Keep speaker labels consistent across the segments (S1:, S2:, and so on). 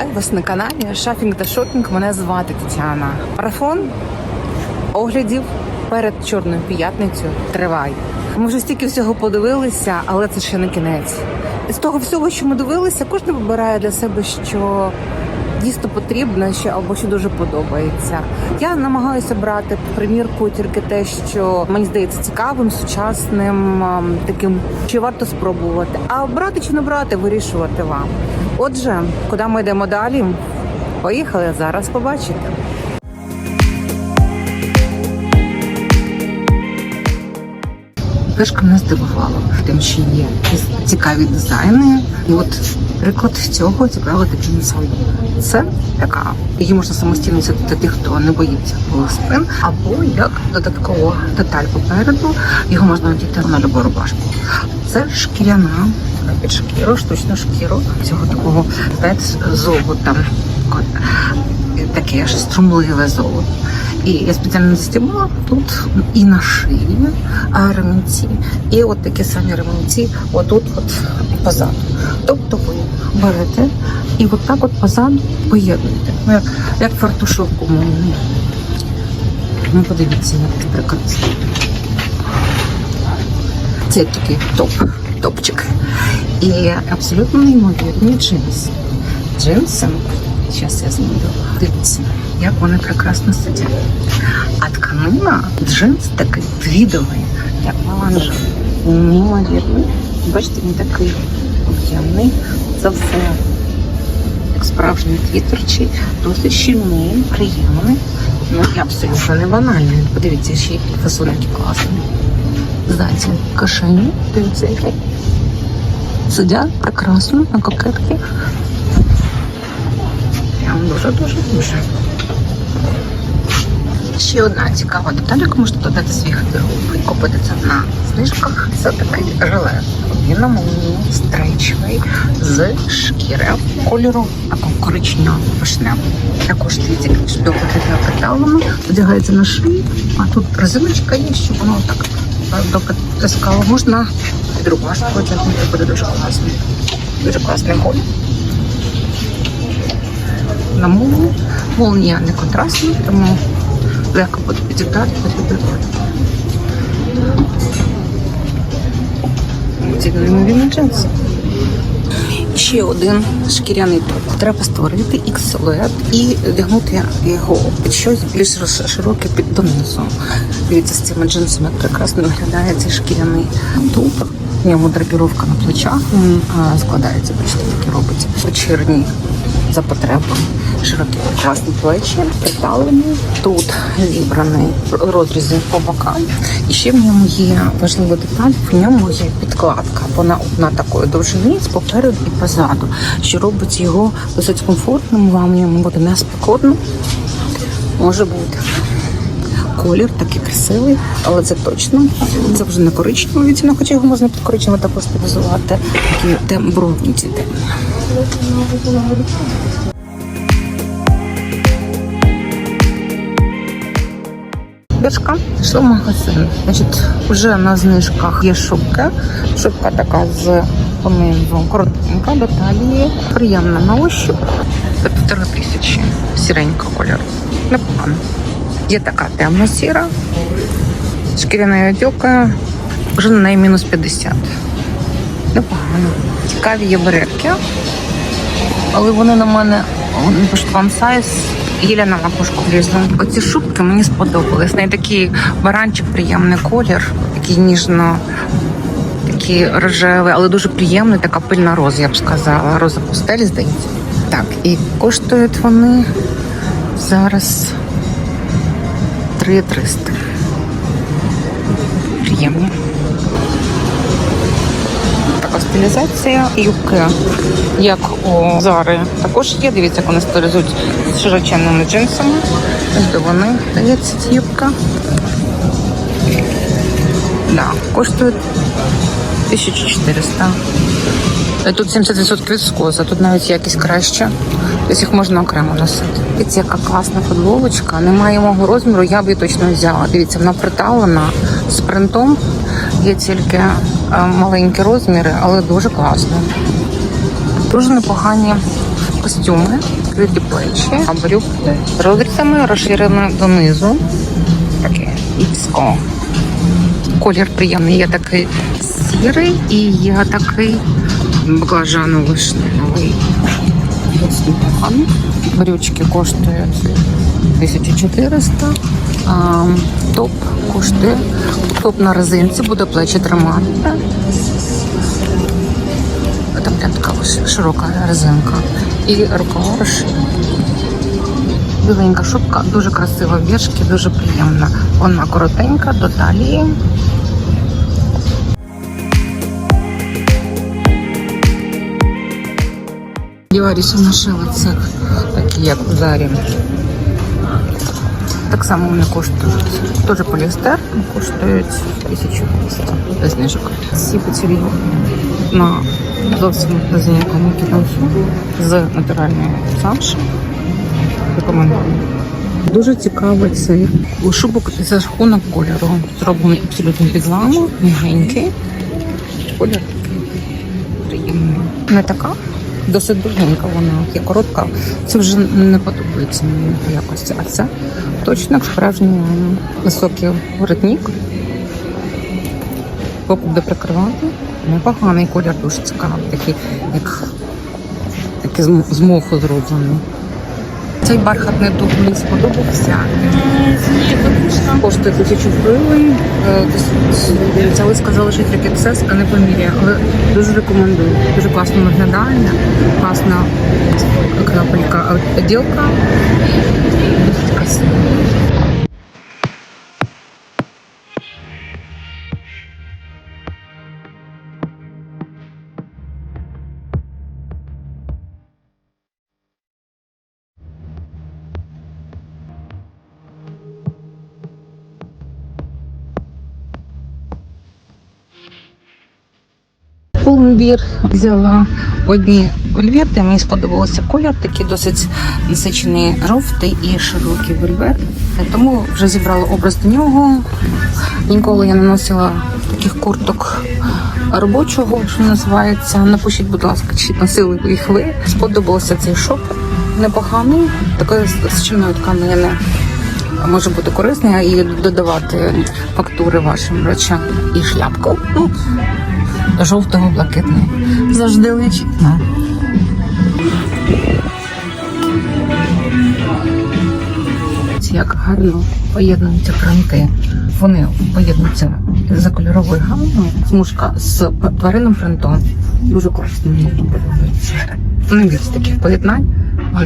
S1: Вітаю вас на каналі Шафінг та Шопінг. Мене звати Тетяна. Марафон оглядів перед Чорною п'ятницею триває. Ми вже стільки всього подивилися, але це ще не кінець. З того всього, що ми дивилися, кожен вибирає для себе, що дійсно потрібно, що або що дуже подобається. Я намагаюся брати примірку тільки те, що мені здається цікавим, сучасним, ем, таким, що варто спробувати. А брати чи не брати, вирішувати вам. Отже, куди ми йдемо далі? Поїхали зараз побачите. Книжка мене здивувала тим, що є цікаві дизайни. І от приклад цього цікавий таким самим. Це така, її можна самостійно взяти для тих, хто не боїться голих або як додаткова деталь попереду. Його можна надіти на любу рубашку. Це шкіряна під шкіру, штучну шкіру цього такого знаєте, золота. Таке ж струмливе золото. І я спеціально застібала тут і на шиї ремінці, і от такі самі ремінці отут от позаду. Тобто ви берете і от так от позаду поєднуєте. Ну, як, як фартушок умовний. Ну, подивіться, як наприклад. Це такий топ, топчик. І абсолютно неймовірні джинси. Джинси Зараз я знайду. Дивіться, як вони прекрасно сидять. А тканина, джинс такий твідовий, як меланж. Неймовірний. Бачите, він такий об'ємний. Це все як справжній твітерчий, досить щільний, приємний. Ну і абсолютно не банальний. Подивіться, ще які фасоники класні. Ззаді кишені, дивіться, які. Сидять прекрасно на кокетки. Прям дуже-дуже дуже. Ще одна цікава деталь, яку можете додати свій гардероб і купити на знижках. Це такий жилет. Він на молнії стрейчовий з шкіри кольору такого коричневого вишневого. Також дивіться, шпілка для каталами, одягається на шиї, а тут резиночка є, щоб воно так добре тискало. Можна під рубашку одягнути, буде дуже класно. Дуже класний колір на молнію. Молнія не контрастна, тому легко підібрати під прикладу. Ці неймовірні джинси. Ще один шкіряний топ. Треба створити ікс-силует і одягнути його під щось більш широке під донизу. Дивіться, з цими джинсами прекрасно виглядає цей шкіряний топ. В ньому драпіровка на плечах він складається, бачите, такі робить вечірні за потреби. Широкі класні плечі, приталені. Тут зібрані розрізи по бокам. І ще в ньому є важлива деталь, в ньому є підкладка. Вона одна такої довжини попереду і позаду, що робить його досить комфортним. Вам в ньому буде не спекотно. Може бути. Колір такий красивий, але це точно. Це вже не коричневий відтінок, хоча його можна під коричневий також стилізувати. Такі тембровні ці темні. Біршка пішла в магазин. Значить, вже на знижках є шубки. Шубка така з понизу коротенька до талії. Приємна на ощуп. Це півтори тисячі. Сіренька кольору. Непогано. Є така темна сіра. Шкіряна отілка. Вже на неї мінус 50. Непогано. Цікаві є беретки. Але вони на мене one size. Єля на макушку влізла. Оці шубки мені сподобались. В неї такий баранчик, приємний колір, такий ніжно, такий рожевий, але дуже приємний, така пильна роза, я б сказала. Роза пустелі, здається. Так, і коштують вони зараз 3300. Приємні. Стилізація юбки, як у Зари, також є. Дивіться, як вони стилізують з широченними джинсами. Де вони дається ці юбка. Да, коштує 1400. Тут 70% віскоза, тут навіть якість краща. Тобто їх можна окремо носити. Дивіться, яка класна футболочка. Немає мого розміру, я б її точно взяла. Дивіться, вона приталена з принтом. Є тільки е, маленькі розміри, але дуже класно. Дуже непогані костюми, відкриті плечі, а брюки розрізами розширені донизу. Таке іксо. Колір приємний. Є такий сірий і є такий баклажано-вишневий. Досить. Брючки коштують 1400. А, топ коштує. Топ на резинці буде плечі тримати. Це прям така ось широка резинка. І рукава розширені. Біленька шубка, дуже красива, вішки, дуже приємна. Вона коротенька, до талії. Діваріся нашила цих, такі як в зарі. Так само вони коштують. Теж поліестер, коштують 1200 без знижок. Всі поцілі на зовсім безінякому кітанцю з натуральної замші. Рекомендую. Дуже цікавий цей шубок за рахунок кольору. Зроблений абсолютно під ламу, мігенький. Колір такий приємний. Не така. Досить довгенька вона, є коротка. Це вже не подобається мені в якості. А це точно справжній високий воротник. Поки буде прикривати. Непоганий колір дуже цікавий, такий, як такий з моху зроблений. Цей бархатний дух мені сподобався. Коштує тисячу гривень. Ви сказали, що тільки це, а не поміряє, але дуже рекомендую. Дуже класно виглядає, класна крапелька отділка. Дуже красиво. Пулмбір взяла одні вольвети. Мені сподобався колір, такий досить насичений жовтий і широкий вольвет. Тому вже зібрала образ до нього. Ніколи я не носила таких курток робочого, що називається. Напишіть, будь ласка, чи носили їх ви. Сподобався цей шоп. Непоганий, такої з щільної тканини. Може бути корисним і додавати фактури вашим речам і шляпку. Ну, жовтого блакитний. Завжди личить. Ну. Як гарно поєднуються принти. Вони поєднуються за кольоровою гамою. Смужка з тваринним принтом. Дуже класно мені подобається. Не від таких поєднань.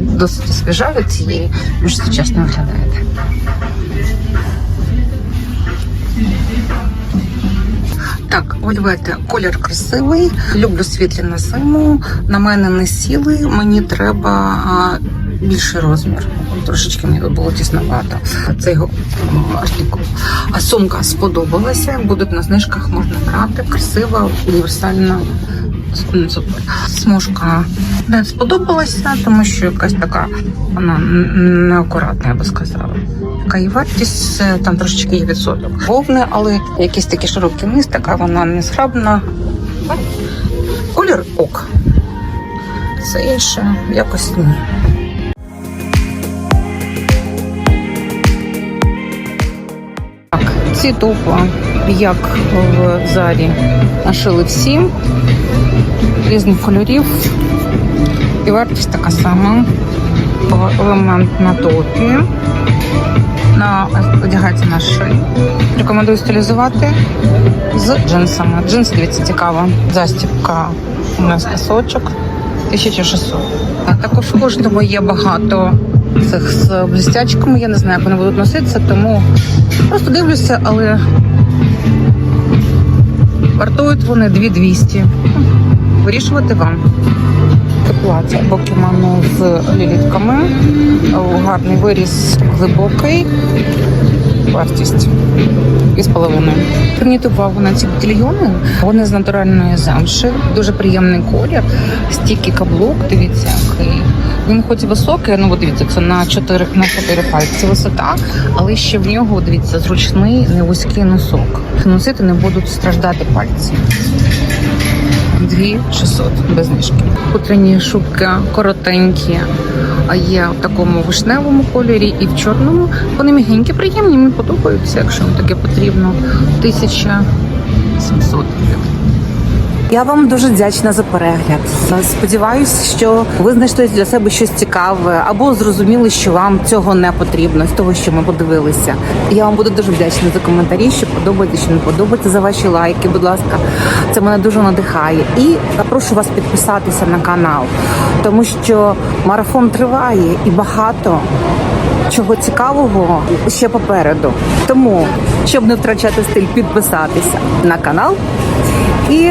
S1: Досить освіжаю цієї, дуже сучасно виглядаєте. Так, вольвети, колір красивий. Люблю світлі на зиму. На мене не сіли. Мені треба більший розмір. Трошечки мені було тісновато. Це його м, артикул. А сумка сподобалася. Будуть на знижках можна брати. Красива, універсальна. Смужка не сподобалася, тому що якась така вона неакуратна, я би сказала. Така і вартість е, там трошечки є відсоток. Вовне, але якийсь такий широкий низ, така вона не. Колір ок. Це інше якось ні. Ці топи, як в зарі, нашили всі різних кольорів. І вартість така сама. Елемент на топі. На одягається на шиї. Рекомендую стилізувати з джинсами. Джинси, дивіться, цікаво. Застібка у нас косочок 1600. А також в кожному є багато цих з блістячками. Я не знаю, як вони будуть носитися, тому просто дивлюся, але вартують вони 2200. Вирішувати вам. Плаття або кімоно з лілітками. Гарний виріс глибокий. Вартість і з половиною. Зверніть увагу на ці ботильйони. Вони з натуральної замши, дуже приємний колір, стійкий каблук. Дивіться, який. Він хоч високий, ну дивіться, це на 4, на 4 пальці висота, але ще в нього дивіться зручний невузький носок. Носити не будуть страждати пальці. 2600 без знижки. Утренні шубки коротенькі, є в такому вишневому кольорі і в чорному. Вони мігенькі, приємні, мені подобаються, якщо вам таке потрібно. 1700 я вам дуже вдячна за перегляд. Сподіваюсь, що ви знайшли для себе щось цікаве або зрозуміли, що вам цього не потрібно з того, що ми подивилися. Я вам буду дуже вдячна за коментарі, що подобається, що не подобається, за ваші лайки. Будь ласка, це мене дуже надихає. І прошу вас підписатися на канал, тому що марафон триває і багато. Чого цікавого ще попереду. Тому, щоб не втрачати стиль, підписатися на канал. І